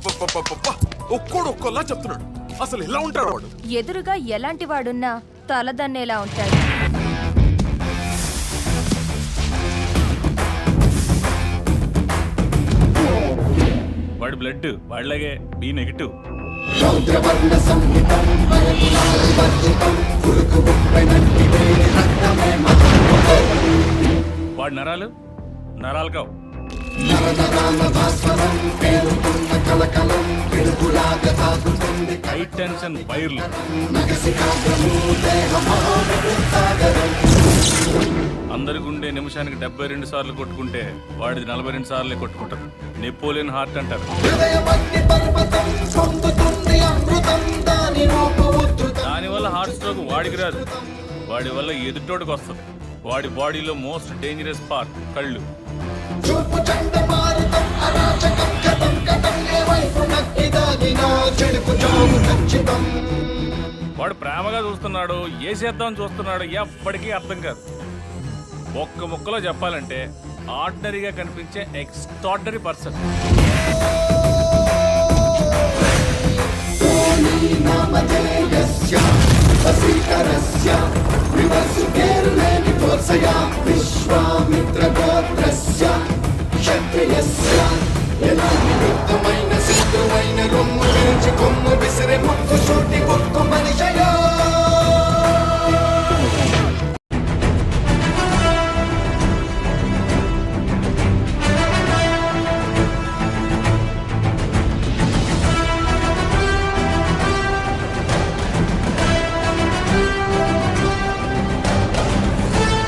అబ్బబ్బబ్బబ్బబ్బబ్బ! ఒక్కోడు ఒక్కోలా చెప్తున్నాడు. అసలు ఎలా ఉంటాడు వాడు? ఎదురుగా ఎలాంటి వాడున్నా తలదన్నేలా ఉంటాడు. వాడి బ్లడ్ వాడిలాగే బి నెగిటివ్ వాడి నరాలు నరాలు కావు. హై టెన్షన్ వైర్లు. అందరికి ఉండే నిమిషానికి డెబ్బై రెండు సార్లు కొట్టుకుంటే వాడిది నలభై రెండు సార్లే కొట్టుకుంటారు. నెపోలియన్ హార్ట్ అంటారు. దానివల్ల హార్ట్ స్ట్రోక్ వాడికి రాదు. వాడి వల్ల ఎదుటోడికి వస్తుంది. వాడి బాడీలో మోస్ట్ డేంజరస్ పార్ట్ కళ్ళు. వాడు ప్రేమగా చూస్తున్నాడు ఏ చేద్దామని చూస్తున్నాడు ఎప్పటికీ అర్థం కాదు. ఒక్క ముక్కలో చెప్పాలంటే ఆర్డినరీగా కనిపించే ఎక్స్ట్రాడినరీ పర్సన్ విశ్వామిత్ర గోత్ర